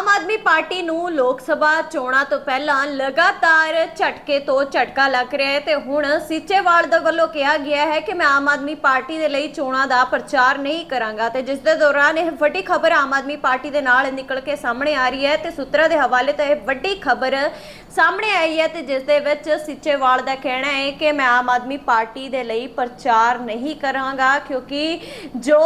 Aam Aadmi party ਨੂੰ ਲੋਕ ਸਭਾ ਚੋਣਾਂ ਤੋਂ ਪਹਿਲਾਂ ਲਗਾਤਾਰ ਝਟਕੇ ਤੋਂ ਝਟਕਾ ਲੱਗ ਰਿਹਾ ਹੈ ਤੇ ਹੁਣ ਸੀਚੇਵਾਲ ਦੇ ਵੱਲੋਂ ਕਿਹਾ ਗਿਆ ਹੈ ਕਿ ਮੈਂ ਆਮ ਆਦਮੀ ਪਾਰਟੀ ਦੇ ਲਈ ਚੋਣਾਂ ਦਾ ਪ੍ਰਚਾਰ ਨਹੀਂ ਕਰਾਂਗਾ ਤੇ ਜਿਸ ਦੇ ਦੌਰਾਨ ਇਹ ਵੱਡੀ ਖਬਰ ਆਮ ਆਦਮੀ ਪਾਰਟੀ ਦੇ ਨਾਲ ਨਿਕਲ ਕੇ ਸਾਹਮਣੇ ਆ ਰਹੀ ਹੈ ਤੇ ਸੂਤਰਾਂ ਦੇ ਹਵਾਲੇ ਤੋਂ ਇਹ ਵੱਡੀ ਖਬਰ ਸਾਹਮਣੇ ਆਈ ਹੈ ਤੇ ਜਿਸ ਦੇ ਵਿੱਚ ਸੀਚੇਵਾਲ ਦਾ ਕਹਿਣਾ ਹੈ ਕਿ ਮੈਂ ਆਮ ਆਦਮੀ ਪਾਰਟੀ ਦੇ ਲਈ ਪ੍ਰਚਾਰ ਨਹੀਂ ਕਰਾਂਗਾ, ਕਿਉਂਕਿ ਜੋ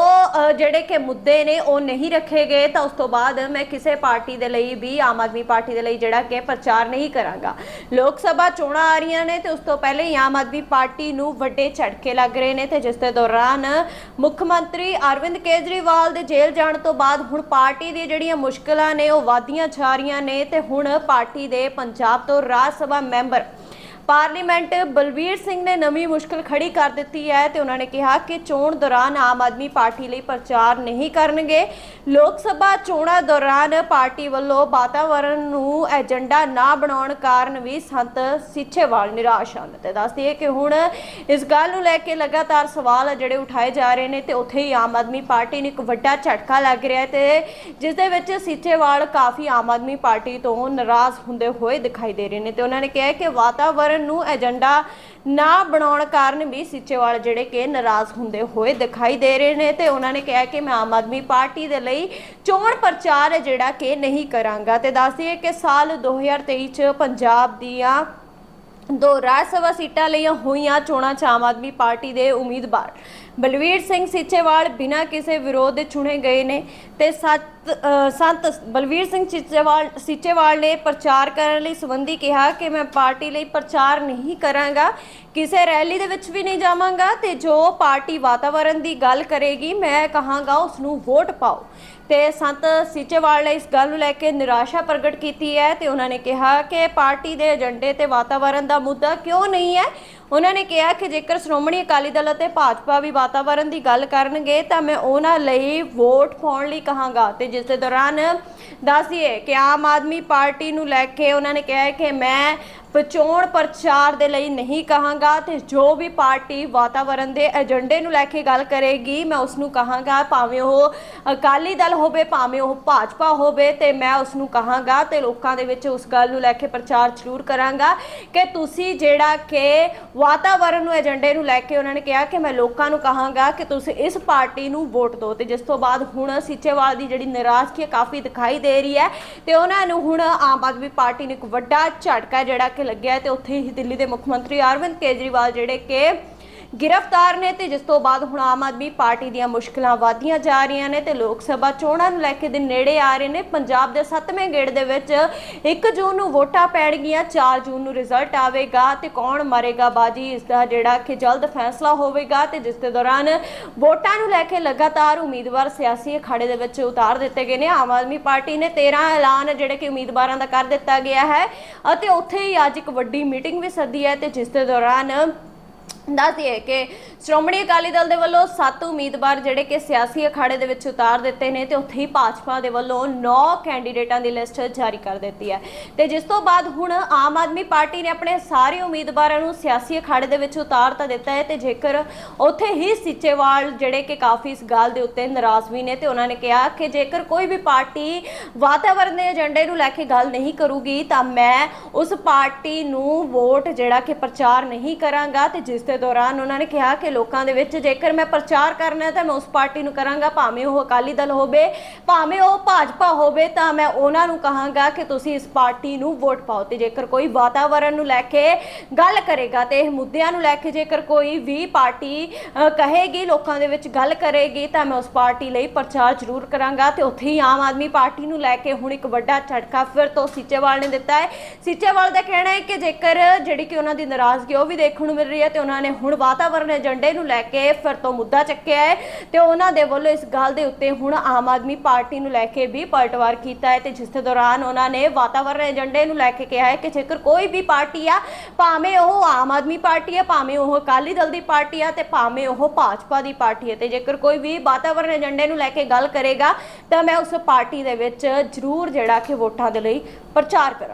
ਜਿਹੜੇ ਕਿ ਮੁੱਦੇ ਨੇ ਉਹ ਨਹੀਂ ਰੱਖੇ ਗਏ, ਤਾਂ ਉਸ ਤੋਂ ਬਾਅਦ ਮੈਂ ਕਿਸੇ ਪਾਰਟੀ ਦੇ ਲਈ ਵੀ, ਆਮ ਆਦਮੀ ਪਾਰਟੀ ਦੇ ਲਈ ਜਿਹੜਾ ਕਿ ਪ੍ਰਚਾਰ ਨਹੀਂ ਕਰਾਂਗਾ। ਲੋਕ ਸਭਾ ਚੋਣਾਂ ਆ ਰਹੀਆਂ ਨੇ ਤੇ ਉਸ ਤੋਂ ਪਹਿਲੇ ਹੀ ਆਮ ਆਦਮੀ ਪਾਰਟੀ ਨੂੰ ਵੱਡੇ ਝਟਕੇ ਲੱਗ ਰਹੇ ਨੇ ਤੇ ਜਿਸ ਦੇ ਦੌਰਾਨ ਮੁੱਖ ਮੰਤਰੀ ਅਰਵਿੰਦ ਕੇਜਰੀਵਾਲ ਦੇ ਜੇਲ੍ਹ ਜਾਣ ਤੋਂ ਬਾਅਦ ਹੁਣ ਪਾਰਟੀ ਦੀਆਂ ਜਿਹੜੀਆਂ ਮੁਸ਼ਕਲਾਂ ਨੇ ਉਹ ਵਾਧੀਆਂ ਜਾ ਰਹੀਆਂ ਨੇ ਤੇ ਹੁਣ ਪਾਰਟੀ ਦੇ ਪੰਜਾਬ ਤੋਂ ਰਾਜ ਸਭਾ ਮੈਂਬਰ ਪਾਰਲੀਮੈਂਟ ਬਲਬੀਰ ਸਿੰਘ ਨੇ ਨਵੀਂ ਮੁਸ਼ਕਲ ਖੜੀ ਕਰ ਦਿੱਤੀ ਹੈ ਤੇ ਉਹਨਾਂ ਨੇ ਕਿਹਾ ਕਿ ਚੋਣ ਦੌਰਾਨ ਆਮ ਆਦਮੀ ਪਾਰਟੀ ਲਈ ਪ੍ਰਚਾਰ ਨਹੀਂ ਕਰਨਗੇ। ਲੋਕ ਸਭਾ ਚੋਣਾਂ ਦੌਰਾਨ ਪਾਰਟੀ ਵੱਲੋਂ ਵਾਤਾਵਰਣ ਨੂੰ ਏਜੰਡਾ ਨਾ ਬਣਾਉਣ ਕਾਰਨ ਵੀ ਸੰਤ ਸਿੱਛੇਵਾਲ ਨਿਰਾਸ਼ ਹਨ ਤੇ ਦੱਸ ਦਈਏ ਕਿ ਹੁਣ ਇਸ ਗੱਲ ਨੂੰ ਲੈ ਕੇ ਲਗਾਤਾਰ ਸਵਾਲ ਆ ਜਿਹੜੇ ਉਠਾਏ ਜਾ ਰਹੇ ਨੇ ਤੇ ਉੱਥੇ ਹੀ ਆਮ ਆਦਮੀ ਪਾਰਟੀ ਨੂੰ ਇੱਕ ਵੱਡਾ ਝਟਕਾ ਲੱਗ ਰਿਹਾ ਹੈ ਤੇ ਜਿਸ ਦੇ ਵਿੱਚ ਸਿੱਚੇਵਾਲ ਕਾਫੀ ਆਮ ਆਦਮੀ ਪਾਰਟੀ ਤੋਂ ਨਾਰਾਜ਼ ਹੁੰਦੇ ਹੋਏ ਦਿਖਾਈ ਦੇ ਰਹੇ ਨੇ ਤੇ ਉਹਨਾਂ ਨੇ ਕਿਹਾ ਕਿ ਵਾਤਾਵਰਣ ਨੂੰ ਏਜੰਡਾ ਨਾ ਬਣਾਉਣ ਕਾਰਨ ਵੀ ਸਿੱਚੇਵਾਲ ਜਿਹੜੇ ਕਿ ਨਾਰਾਜ਼ ਹੁੰਦੇ ਹੋਏ ਦਿਖਾਈ ਦੇ ਰਹੇ ਨੇ ਤੇ ਉਹਨਾਂ ਨੇ ਕਿਹਾ ਕਿ ਮੈਂ ਆਮ ਆਦਮੀ ਪਾਰਟੀ ਦੇ ਲਈ ਚੋਣ ਪ੍ਰਚਾਰ ਜਿਹੜਾ ਕਿ ਨਹੀਂ ਕਰਾਂਗਾ। ਤੇ ਦੱਸ ਦਈਏ ਕਿ ਸਾਲ 2023 ਚ ਪੰਜਾਬ ਦੀਆਂ ਦੋ ਰਾਜ ਸਭਾ ਸੀਟਾਂ ਲਈਆਂ ਹੋਈਆਂ ਚੋਣਾਂ 'ਚ ਆਮ ਆਦਮੀ ਪਾਰਟੀ ਦੇ ਉਮੀਦਵਾਰ। ਬਲਵੀਰ ਸਿੰਘ ਸੀਚੇਵਾਲ ਬਿਨਾਂ ਕਿਸੇ ਵਿਰੋਧ ਦੇ ਚੁਣੇ ਗਏ ਨੇ ਤੇ ਸੱਤ ਸੰਤ ਬਲਵੀਰ ਸਿੰਘ ਸੀਚੇਵਾਲ ਸੀਚੇਵਾਲ ਨੇ ਪ੍ਰਚਾਰ ਕਰਨ ਲਈ ਸੰਬੰਧੀ ਕਿਹਾ ਕਿ ਮੈਂ ਪਾਰਟੀ ਲਈ ਪ੍ਰਚਾਰ ਨਹੀਂ ਕਰਾਂਗਾ, ਕਿਸੇ ਰੈਲੀ ਦੇ ਵਿੱਚ ਵੀ ਨਹੀਂ ਜਾਵਾਂਗਾ ਤੇ ਜੋ ਪਾਰਟੀ ਵਾਤਾਵਰਣ ਦੀ ਗੱਲ ਕਰੇਗੀ, ਮੈਂ ਕਹਾਂਗਾ ਉਸ ਨੂੰ ਵੋਟ ਪਾਓ। ਤੇ ਸੰਤ ਸੀਚੇਵਾਲ ਨੇ ਇਸ ਗੱਲ ਨੂੰ ਲੈ ਕੇ ਨਿਰਾਸ਼ਾ ਪ੍ਰਗਟ ਕੀਤੀ ਹੈ ਤੇ ਉਹਨਾਂ ਨੇ ਕਿਹਾ ਕਿ ਪਾਰਟੀ ਦੇ ਏਜੰਡੇ ਤੇ ਵਾਤਾਵਰਣ ਦਾ ਮੁੱਦਾ ਕਿਉਂ ਨਹੀਂ ਹੈ? ਉਹਨਾਂ ਨੇ ਕਿਹਾ ਕਿ ਜੇਕਰ ਸ਼੍ਰੋਮਣੀ ਅਕਾਲੀ ਦਲ ਅਤੇ ਭਾਜਪਾ ਵੀ ਵਾਤਾਵਰਣ ਦੀ ਗੱਲ ਕਰਨਗੇ, ਤਾਂ ਮੈਂ ਉਹਨਾਂ ਲਈ ਵੋਟ ਪਾਉਣ ਲਈ ਕਹਾਂਗਾ। ਤੇ ਜਿਸ ਦੇ ਦੌਰਾਨ ਦੱਸਿਏ ਕਿ ਆਮ ਆਦਮੀ ਪਾਰਟੀ ਨੂੰ ਲੈ ਕੇ ਉਹਨਾਂ ਨੇ ਕਿਹਾ ਕਿ ਮੈਂ ਚੋਣ ਪ੍ਰਚਾਰ ਦੇ ਲਈ ਨਹੀਂ ਕਹਾਂਗਾ ਤੇ ਜੋ ਵੀ ਪਾਰਟੀ ਵਾਤਾਵਰਣ ਦੇ ਏਜੰਡੇ ਨੂੰ ਲੈ ਕੇ ਗੱਲ ਕਰੇਗੀ, ਮੈਂ ਉਸ ਨੂੰ ਕਹਾਂਗਾ ਭਾਵੇਂ ਉਹ ਅਕਾਲੀ ਦਲ ਹੋਵੇ, ਭਾਵੇਂ ਉਹ ਭਾਜਪਾ ਹੋਵੇ ਤੇ ਮੈਂ ਉਸ ਨੂੰ ਕਹਾਂਗਾ ਤੇ ਲੋਕਾਂ ਦੇ ਵਿੱਚ ਉਸ ਗੱਲ ਨੂੰ ਲੈ ਕੇ ਪ੍ਰਚਾਰ ਜ਼ਰੂਰ ਕਰਾਂਗਾ ਕਿ ਤੁਸੀਂ ਜਿਹੜਾ ਕਿ ਵਾਤਾਵਰਣ ਨੂੰ, ਏਜੰਡੇ ਨੂੰ ਲੈ ਕੇ ਉਹਨਾਂ ਨੇ ਕਿਹਾ ਕਿ ਮੈਂ ਲੋਕਾਂ ਨੂੰ ਕਹਾਂਗਾ ਕਿ ਤੁਸੀਂ ਇਸ ਪਾਰਟੀ ਨੂੰ ਵੋਟ ਦਿਓ ਤੇ ਜਿਸ ਤੋਂ ਬਾਅਦ ਹੁਣ ਸੀਚੇਵਾਲ ਦੀ ਜਿਹੜੀ ਨਾਰਾਜ਼ਗੀ ਹੈ ਕਾਫੀ ਦਿਖਾਈ ਦੇ ਰਹੀ ਹੈ ਤੇ ਉਹਨਾਂ ਨੂੰ ਹੁਣ ਆਮ ਆਦਮੀ ਪਾਰਟੀ ਨੂੰ ਇੱਕ ਵੱਡਾ ਝਟਕਾ ਜਿਹੜਾ ਕਿ ਲੱਗਿਆ ਤੇ ਉੱਥੇ ਹੀ ਦਿੱਲੀ ਦੇ ਮੁੱਖ ਮੰਤਰੀ ਅਰਵਿੰਦ ਕੇਜਰੀਵਾਲ ਜਿਹੜੇ ਕਿ ਗ੍ਰਿਫਤਾਰ ਨੇ ਤੇ ਜਿਸ ਤੋਂ ਬਾਅਦ ਹੁਣ ਆਮ ਆਦਮੀ ਪਾਰਟੀ ਦੀਆਂ ਮੁਸ਼ਕਲਾਂ ਵਧੀਆਂ ਜਾ ਰਹੀਆਂ ਨੇ ਤੇ ਲੋਕ ਸਭਾ ਚੋਣਾਂ ਨੂੰ ਲੈ ਕੇ ਦਿਨ ਨੇੜੇ ਆ ਰਹੇ ਨੇ। ਪੰਜਾਬ ਦੇ 7ਵੇਂ ਗੇੜ ਦੇ ਵਿੱਚ 1 ਜੂਨ ਨੂੰ ਵੋਟਾਂ ਪੈਣਗੀਆਂ 4 ਜੂਨ ਨੂੰ ਰਿਜ਼ਲਟ ਆਵੇਗਾ ਤੇ ਕੌਣ ਮਾਰੇਗਾ ਬਾਜੀ? ਇਸ ਦਾ ਜਿਹੜਾ ਕਿ ਜਲਦ ਫੈਸਲਾ ਹੋਵੇਗਾ ਤੇ ਜਿਸ ਦੇ ਦੌਰਾਨ ਵੋਟਾਂ ਨੂੰ ਲੈ ਕੇ ਲਗਾਤਾਰ ਉਮੀਦਵਾਰ ਸਿਆਸੀ ਅਖਾੜੇ ਦੇ ਵਿੱਚ ਉਤਾਰ ਦਿੱਤੇ ਗਏ ਨੇ। ਆਮ ਆਦਮੀ ਪਾਰਟੀ ਨੇ 13 ਐਲਾਨ ਜਿਹੜੇ ਕਿ ਉਮੀਦਵਾਰਾਂ ਦਾ ਕਰ ਦਿੱਤਾ ਗਿਆ ਹੈ ਅਤੇ ਉੱਥੇ ਹੀ ਅੱਜ ਇੱਕ ਵੱਡੀ ਮੀਟਿੰਗ ਵੀ ਸੱਦੀ ਹੈ ਤੇ ਜਿਸ ਦੇ ਦੌਰਾਨ ਦੱਸ ਦਈਏ ਕਿ ਸ਼੍ਰੋਮਣੀ ਅਕਾਲੀ ਦਲ ਦੇ ਵੱਲੋਂ 7 ਉਮੀਦਵਾਰ ਜਿਹੜੇ ਕਿ ਸਿਆਸੀ ਅਖਾੜੇ ਦੇ ਵਿੱਚ ਉਤਾਰ ਦਿੱਤੇ ਨੇ ਤੇ ਉੱਥੇ ਹੀ ਭਾਜਪਾ ਦੇ ਵੱਲੋਂ 9 ਕੈਂਡੀਡੇਟਾਂ ਦੀ ਲਿਸਟ ਜਾਰੀ ਕਰ ਦਿੱਤੀ ਹੈ। ਤੇ ਜਿਸ ਤੋਂ ਬਾਅਦ ਹੁਣ ਆਮ ਆਦਮੀ ਪਾਰਟੀ ਨੇ ਆਪਣੇ ਸਾਰੇ ਉਮੀਦਵਾਰਾਂ ਨੂੰ ਸਿਆਸੀ ਅਖਾੜੇ ਦੇ ਵਿੱਚ ਉਤਾਰ ਤਾਂ ਦਿੱਤਾ ਹੈ ਤੇ ਜੇਕਰ ਉੱਥੇ ਹੀ ਸਿੱਚੇਵਾਲ ਜਿਹੜੇ ਕਿ ਕਾਫੀ ਇਸ ਗੱਲ ਦੇ ਉੱਤੇ ਨਾਰਾਜ਼ ਵੀ ਨੇ ਤੇ ਉਹਨਾਂ ਨੇ ਕਿਹਾ ਕਿ ਜੇਕਰ ਕੋਈ ਵੀ ਪਾਰਟੀ ਵਾਤਾਵਰਣ ਦੇ ਏਜੰਡੇ ਨੂੰ ਲੈ ਕੇ ਗੱਲ ਨਹੀਂ ਕਰੂਗੀ ਤਾਂ ਮੈਂ ਉਸ ਪਾਰਟੀ ਨੂੰ ਵੋਟ ਜਿਹੜਾ ਕਿ ਪ੍ਰਚਾਰ ਨਹੀਂ ਕਰਾਂਗਾ ਤੇ ਜਿਸ ਦੇ ਦੌਰਾਨ ਉਹਨਾਂ ਨੇ ਕਿਹਾ ਕਿ ਲੋਕਾਂ ਦੇ ਵਿੱਚ ਜੇਕਰ ਮੈਂ ਪ੍ਰਚਾਰ ਕਰਨਾ ਹੈ ਤਾਂ ਮੈਂ ਉਸ ਪਾਰਟੀ ਨੂੰ ਕਰਾਂਗਾ, ਭਾਵੇਂ ਉਹ ਅਕਾਲੀ ਦਲ ਹੋਵੇ, ਭਾਵੇਂ ਉਹ ਭਾਜਪਾ ਹੋਵੇ, ਤਾਂ ਮੈਂ ਉਹਨਾਂ ਨੂੰ ਕਹਾਂਗਾ ਕਿ ਤੁਸੀਂ ਇਸ ਪਾਰਟੀ ਨੂੰ ਵੋਟ ਪਾਓ ਤੇ ਜੇਕਰ ਕੋਈ ਵਾਤਾਵਰਣ ਨੂੰ ਲੈ ਕੇ ਗੱਲ ਕਰੇਗਾ ਤੇ ਇਹ ਮੁੱਦਿਆਂ ਨੂੰ ਲੈ ਕੇ ਜੇਕਰ ਕੋਈ ਵੀ ਪਾਰਟੀ ਕਹੇਗੀ, ਲੋਕਾਂ ਦੇ ਵਿੱਚ ਗੱਲ ਕਰੇਗੀ, ਤਾਂ ਮੈਂ ਉਸ ਪਾਰਟੀ ਲਈ ਪ੍ਰਚਾਰ ਜ਼ਰੂਰ ਕਰਾਂਗਾ ਤੇ ਉੱਥੇ ਹੀ ਆਮ ਆਦਮੀ ਪਾਰਟੀ ਨੂੰ ਲੈ ਕੇ ਹੁਣ ਇੱਕ ਵੱਡਾ ਝਟਕਾ ਫਿਰ ਤੋਂ ਸੀਚੇਵਾਲ ਨੇ ਦਿੱਤਾ ਹੈ। ਸੀਚੇਵਾਲ ਦਾ ਕਹਿਣਾ ਹੈ ਕਿ ਜੇਕਰ ਜਿਹੜੀ ਕਿ ਉਹਨਾਂ ਦੀ ਨਾਰਾਜ਼ਗੀ ਉਹ ਵੀ ਦੇਖਣ ਨੂੰ ਮਿਲ ਰਹੀ ਹੈ ਤੇ ਉਹਨਾਂ ਨੇ ਹੁਣ ਵਾਤਾਵਰਣ ਏਜੰਡੇ ਨੂੰ ਲੈ ਕੇ ਫਿਰ ਤੋਂ ਮੁੱਦਾ ਚੱਕਿਆ ਹੈ ਤੇ ਉਹਨਾਂ ਦੇ ਵੱਲੋਂ ਇਸ ਗੱਲ ਦੇ ਉੱਤੇ ਹੁਣ ਆਮ ਆਦਮੀ ਪਾਰਟੀ ਨੂੰ ਲੈ ਕੇ ਵੀ ਪਲਟਵਾਰ ਕੀਤਾ ਹੈ ਤੇ ਜਿਸ ਦੇ ਦੌਰਾਨ ਉਹਨਾਂ ਨੇ ਵਾਤਾਵਰਣ ਏਜੰਡੇ ਨੂੰ ਲੈ ਕੇ ਕਿਹਾ ਹੈ ਕਿ ਜੇਕਰ ਕੋਈ ਵੀ ਪਾਰਟੀ ਆ, ਭਾਵੇਂ ਉਹ ਆਮ ਆਦਮੀ ਪਾਰਟੀ ਹੈ ਭਾਵੇਂ ਉਹ ਅਕਾਲੀ ਦਲ ਦੀ ਪਾਰਟੀ ਆ ਤੇ ਭਾਵੇਂ ਉਹ ਭਾਜਪਾ ਦੀ ਪਾਰਟੀ ਹੈ ਤੇ ਜੇਕਰ ਕੋਈ ਵੀ ਵਾਤਾਵਰਣ ਏਜੰਡੇ ਨੂੰ ਲੈ ਕੇ ਗੱਲ ਕਰੇਗਾ ਤਾਂ ਮੈਂ ਉਸ ਪਾਰਟੀ ਦੇ ਵਿੱਚ ਜ਼ਰੂਰ ਜਿਹੜਾ ਕਿ ਵੋਟਾਂ ਦੇ ਲਈ ਪ੍ਰਚਾਰ ਕਰਾਂਗਾ।